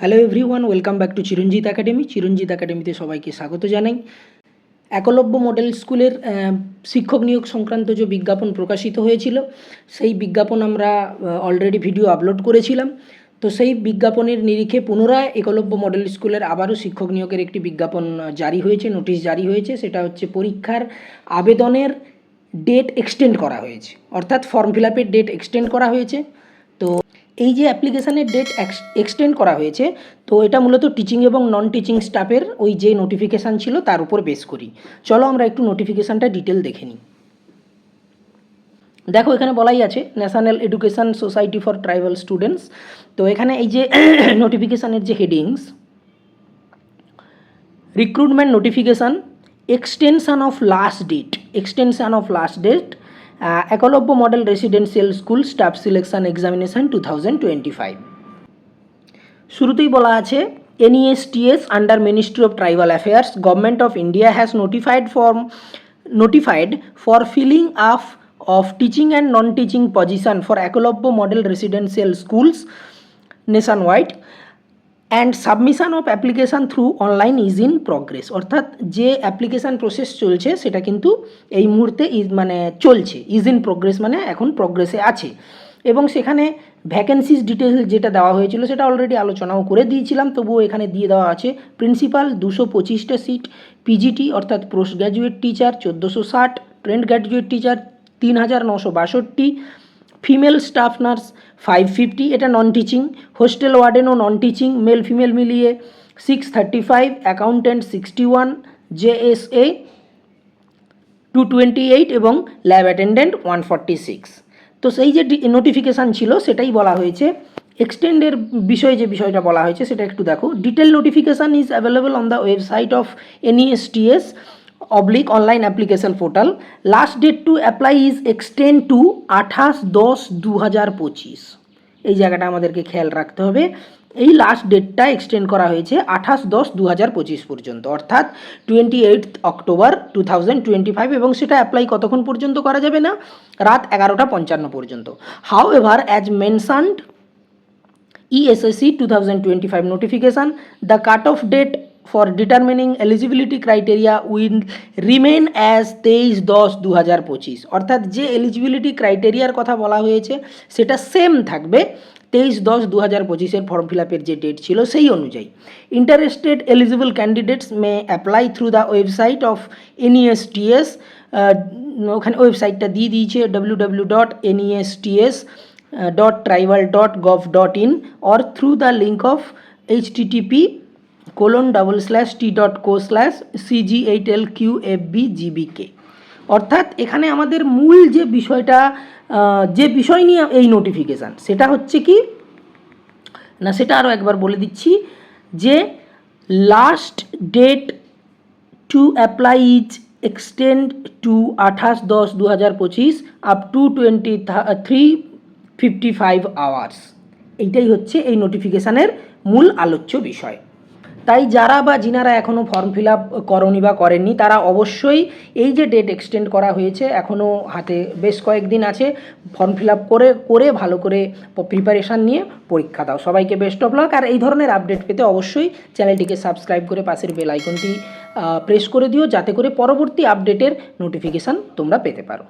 Hello everyone welcome back to Chiranjit academy Chiranjit একাডেমিতে সবাইকে স্বাগত জানাই। একলব্য মডেল স্কুলের শিক্ষক নিয়োগ সংক্রান্ত যে বিজ্ঞাপন প্রকাশিত হয়েছিল, সেই বিজ্ঞাপন আমরা অলরেডি ভিডিও আপলোড করেছিলাম। তো সেই বিজ্ঞাপনের নিরিখে পুনরায় একলব্য মডেল স্কুলের আবারও শিক্ষক নিয়োগের একটি বিজ্ঞাপন জারি হয়েছে নোটিশ জারি হয়েছে। সেটা হচ্ছে পরীক্ষার আবেদনের ডেট এক্সটেন্ড করা হয়েছে। অর্থাৎ ফর্ম ফিল আপের ডেট এক্সটেন্ড করা হয়েছে। এই যে অ্যাপ্লিকেশানের ডেট এক্সটেন্ড করা হয়েছে, তো এটা মূলত টিচিং এবং নন টিচিং স্টাফের ওই যে নোটিফিকেশান ছিল তার উপর বেস করি। চলো আমরা একটু নোটিফিকেশানটা ডিটেল দেখে নিই। দেখো, এখানে বলাই আছে national education society for tribal students তো এখানে এই যে নোটিফিকেশানের যে headings recruitment notification extension of last date extension of last date Eklavya model residential school staff selection examination two thousand twenty five শুরুতেই বলা আছে NESTS under ministry of tribal affairs government of India has notified for notified for filling up of teaching and non teaching position for Eklavya model residential schools nation wide and submission of application through online is in progress অর্থাৎ যে application process চলছে, সেটা কিন্তু এই মুহূর্তে is মানে চলছে is in progress মানে এখন প্রগ্রেসে আছে। এবং সেখানে ভ্যাকেন্সিস ডিটেলস যেটা দেওয়া হয়েছিল, সেটা অলরেডি আলোচনাও করে দিয়েছিলাম, তবুও এখানে দিয়ে দেওয়া আছে। প্রিন্সিপাল দুশো পঁচিশটা সিট পিজিটি অর্থাৎ পোস্ট গ্র্যাজুয়েট টিচার চোদ্দোশো ষাট ট্রেন্ড গ্র্যাজুয়েট টিচার তিন হাজার নশো বাষট্টি female staff nurse five fifty এটা নন টিচিং হোস্টেল ওয়ার্ডেনও নন টিচিং মেল ফিমেল মিলিয়ে six thirty five accountant sixty one JSA two twenty eight এবং lab attendant one forty six তো সেই যে নোটিফিকেশান ছিল, সেটাই বলা হয়েছে। এক্সটেন্ডের বিষয়ে যে বিষয়টা বলা হয়েছে, সেটা একটু দেখো। Detail notification is available on the website of NESTS oblique online application portal last date to apply is extend to আঠাশ দশ দু হাজার পঁচিশ। এই জায়গাটা আমাদেরকে খেয়াল রাখতে হবে। এই লাস্ট ডেটটা এক্সটেন্ড করা হয়েছে আঠাশ দশ দু হাজার পঁচিশ পর্যন্ত। অর্থাৎ twenty eight October two thousand twenty five এবং সেটা অ্যাপ্লাই কতক্ষণ পর্যন্ত করা যাবে না? রাত এগারোটা পঞ্চান্ন পর্যন্ত। However as mentioned twenty five 2025 the cut off date for determining eligibility criteria will remain as তেইশ দশ দু হাজার পঁচিশ। অর্থাৎ যে এলিজিবিলিটি ক্রাইটেরিয়ার কথা বলা হয়েছে, সেটা সেম থাকবে তেইশ দশ দু হাজার পঁচিশের ফর্ম ফিল আপের যে ডেট ছিল সেই অনুযায়ী। Interested eligible candidates may apply through the website of NESTS ওখানে ওয়েবসাইটটা দিয়ে দিয়েছে W W dot NESTS dot tribal dot gov dot in or through the link of H TTP colon double slash T dot co slash CG eight L Q F B GBK অর্থাৎ এখানে আমাদের মূল যে বিষয়টা যে বিষয় নিয়ে এই নোটিফিকেশান সেটা হচ্ছে কি? না, সেটা আরও একবার বলে দিচ্ছি যে last date to apply is extend to আঠাশ দশ দু হাজার পঁচিশ up to twenty three fifty five hours এইটাই হচ্ছে এই নোটিফিকেশানের মূল আলোচ্য বিষয়। তাই যারা বা যিনারা এখনও ফর্ম ফিল আপ করনি বা করেননি, তারা অবশ্যই এই যে ডেট এক্সটেন্ড করা হয়েছে এখনও হাতে বেশ কয়েকদিন আছে ফর্ম ফিল আপ করে করে ভালো করে প্রিপারেশান নিয়ে পরীক্ষা দাও। সবাইকে বেস্ট অফ লাক আর এই ধরনের আপডেট পেতে অবশ্যই চ্যানেলটিকে সাবস্ক্রাইব করে পাশের বেল আইকনটি প্রেস করে দিও, যাতে করে পরবর্তী আপডেটের নোটিফিকেশান তোমরা পেতে পারো।